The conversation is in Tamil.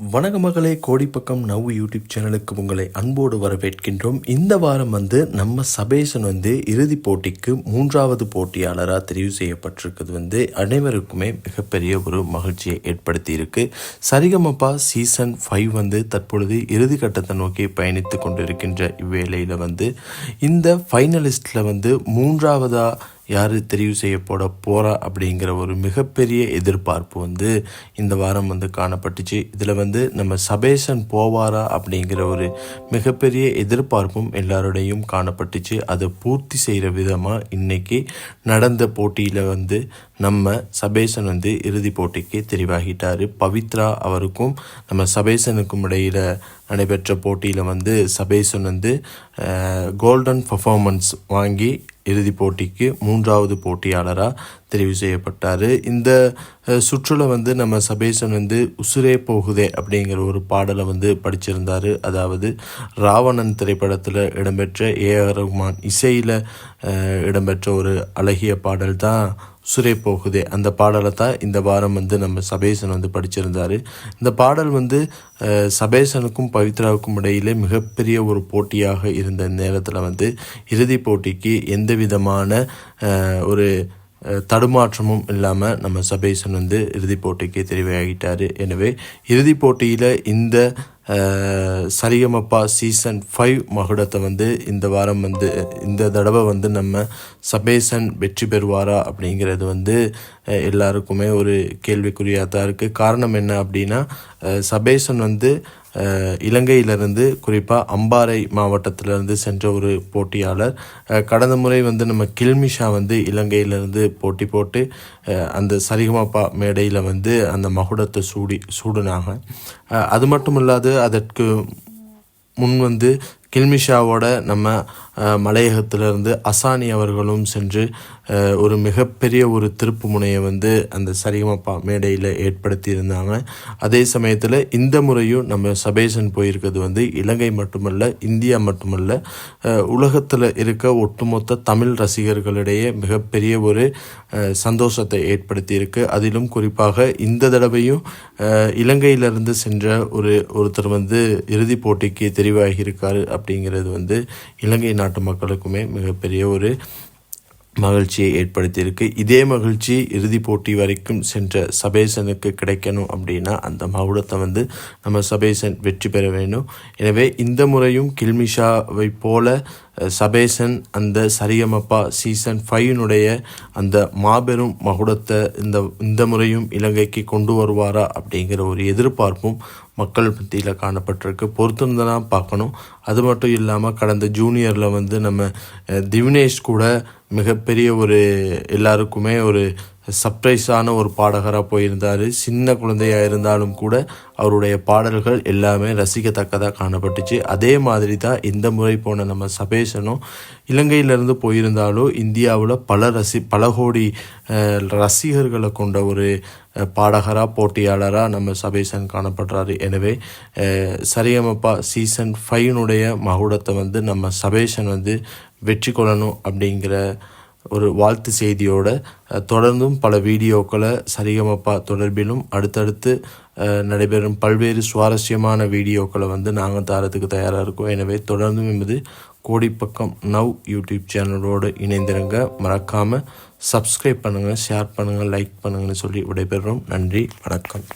வணக்க மகளே கோடிப்பக்கம் நவ் யூடியூப் சேனலுக்கு உங்களை அன்போடு வரவேற்கின்றோம். இந்த வாரம் வந்து நம்ம சபேசன் வந்து இறுதிப் போட்டிக்கு மூன்றாவது போட்டியாளராக தெரிவு செய்யப்பட்டிருக்கிறது வந்து அனைவருக்குமே மிகப்பெரிய ஒரு மகிழ்ச்சியை ஏற்படுத்தி இருக்கு சரிகமப்பா சீசன் ஃபைவ் வந்து தற்பொழுது இறுதி கட்டத்தை நோக்கி பயணித்து கொண்டிருக்கின்ற இவ்வேளையில் வந்து இந்த ஃபைனலிஸ்டில் வந்து மூன்றாவதாக யார் தெரிவு செய்யப்பட போகிறா அப்படிங்கிற ஒரு மிகப்பெரிய எதிர்பார்ப்பு வந்து இந்த வாரம் வந்து காணப்பட்டுச்சு. இதில் வந்து நம்ம சபேசன் போவாரா அப்படிங்கிற ஒரு மிகப்பெரிய எதிர்பார்ப்பும் எல்லாரோடையும் காணப்பட்டுச்சு. அதை பூர்த்தி செய்கிற விதமாக இன்னைக்கு நடந்த போட்டியில் வந்து நம்ம சபேசன் வந்து இறுதி போட்டிக்கு தெரிவாகிட்டார். பவித்ரா அவருக்கும் நம்ம சபேசனுக்கும் இடையில் நடைபெற்ற போட்டியில் வந்து சபேசன் வந்து கோல்டன் பர்ஃபார்மன்ஸ் வாங்கி இறுதிப் போட்டிக்கு மூன்றாவது போட்டியாளராக தெரிவு செய்யப்பட்டார். இந்த சுற்றுல வந்து நம்ம சபேசன் வந்து உசுரே போகுதே அப்படிங்கிற ஒரு பாடலை வந்து படிச்சிருந்தார். அதாவது ராவணன் திரைப்படத்தில் இடம்பெற்ற ஏ ஆர் ரஹ்மான் இசையில் இடம்பெற்ற ஒரு அழகிய பாடல் தான் சுரே போகுதே. அந்த பாடலை தான் இந்த வாரம் வந்து நம்ம சபேசன் வந்து படிச்சிருந்தார். இந்த பாடல் வந்து சபேசனுக்கும் பவித்ராவுக்கும் இடையிலே மிகப்பெரிய ஒரு போட்டியாக இருந்த நேரத்தில் வந்து இறுதிப் போட்டிக்கு எந்த விதமான ஒரு தடுமாற்றமும் இல்லாமல் நம்ம சபேசன் வந்து இறுதிப் போட்டிக்கு தெரிவாகிட்டார். எனவே இறுதிப் போட்டியில் இந்த சரிகமப்பா சீசன் ஃபைவ் மகுடத்தை வந்து இந்த வாரம் வந்து இந்த தடவை வந்து நம்ம சபேசன் வெற்றி பெறுவாரா அப்படிங்கிறது வந்து எல்லாருக்குமே ஒரு கேள்விக்குறியாக தான் இருக்குது காரணம் என்ன அப்படின்னா சபேசன் வந்து இலங்கையிலிருந்து குறிப்பாக அம்பாறை மாவட்டத்திலிருந்து சென்ற ஒரு போட்டியாளர். கடந்த முறை வந்து நம்ம கில்மிஷா வந்து இலங்கையிலிருந்து போட்டி போட்டு அந்த சரிகமப்பா மேடையில் வந்து அந்த மகுடத்தை சூடி சூடுனாங்க. அது மட்டும் இல்லாது அதற்கு முன் வந்து கில்மிஷாவோட நம்ம மலையகத்திலிருந்து அசானி அவர்களும் சென்று ஒரு மிகப்பெரிய ஒரு திருப்பு முனையை வந்து அந்த சரிகமப்பா மேடையில் ஏற்படுத்தியிருந்தாங்க. அதே சமயத்தில் இந்த முறையும் நம்ம சபேசன் போயிருக்கிறது வந்து இலங்கை மட்டுமல்ல இந்தியா மட்டுமல்ல உலகத்தில் இருக்க ஒட்டுமொத்த தமிழ் ரசிகர்களிடையே மிகப்பெரிய ஒரு சந்தோஷத்தை ஏற்படுத்தியிருக்கு. அதிலும் குறிப்பாக இந்த தடவையும் இலங்கையிலிருந்து சென்ற ஒரு ஒருத்தர் வந்து இறுதிப் போட்டிக்கு தெரிவாகியிருக்காரு அப்படிங்கிறது வந்து இலங்கை நாட்டு மக்களுக்குமே மிகப்பெரிய ஒரு மகிழ்ச்சியை ஏற்படுத்தியிருக்கு. இதே மகிழ்ச்சி இறுதிப் போட்டி வரைக்கும் சென்ற சபேசனுக்கு கிடைக்கணும் அப்படின்னா அந்த மகுடத்தை வந்து நம்ம சபேசன் வெற்றி பெற வேண்டும். எனவே இந்த முறையும் கில்மிஷாவை போல சபேசன் அந்த சரியமப்பா சீசன் ஃபைவனுடைய அந்த மாபெரும் மகுடத்தை இந்த இந்த முறையும் இலங்கைக்கு கொண்டு வருவாரா அப்படிங்கிற ஒரு எதிர்பார்ப்பும் மக்கள் மத்தியில் காணப்பட்டிருக்கு. பொறுத்திருந்தனா பார்க்கணும். அது மட்டும் இல்லாமல் கடந்த ஜூனியரில் வந்து நம்ம திவினேஷ் கூட மிகப்பெரிய ஒரு எல்லாருக்குமே ஒரு சர்ப்ரைஸான ஒரு பாடகராக போயிருந்தார். சின்ன குழந்தையாக இருந்தாலும் கூட அவருடைய பாடல்கள் எல்லாமே ரசிக்கத்தக்கதாக காணப்பட்டுச்சு. அதே மாதிரி தான் இந்த முறை போன நம்ம சபேஷனும் இலங்கையிலேருந்து போயிருந்தாலும் இந்தியாவில் பல ரசி பல கோடி ரசிகர்களை கொண்ட ஒரு பாடகராக போட்டியாளராக நம்ம சபேசன் காணப்படுறாரு. எனவே சரியமப்பா சீசன் ஃபைவனுடைய மகுடத்தை வந்து நம்ம சபேஷன் வந்து வெற்றி கொள்ளணும் அப்படிங்கிற ஒரு வாழ்த்து செய்தியோட தொடர்ந்தும் பல வீடியோக்களை சரிகமப்பா தொடர்பிலும் அடுத்தடுத்து நடைபெறும் பல்வேறு சுவாரஸ்யமான வீடியோக்களை வந்து நாங்கள் தரத்துக்கு தயாராக இருக்கோம். எனவே தொடர்ந்தும் என்பது கோடிப்பக்கம் நவ் யூடியூப் சேனலோடு இணைந்திருங்க. மறக்காமல் சப்ஸ்கிரைப் பண்ணுங்கள் ஷேர் பண்ணுங்கள் லைக் பண்ணுங்கன்னு சொல்லி விடைபெறுறோம். நன்றி வணக்கம்.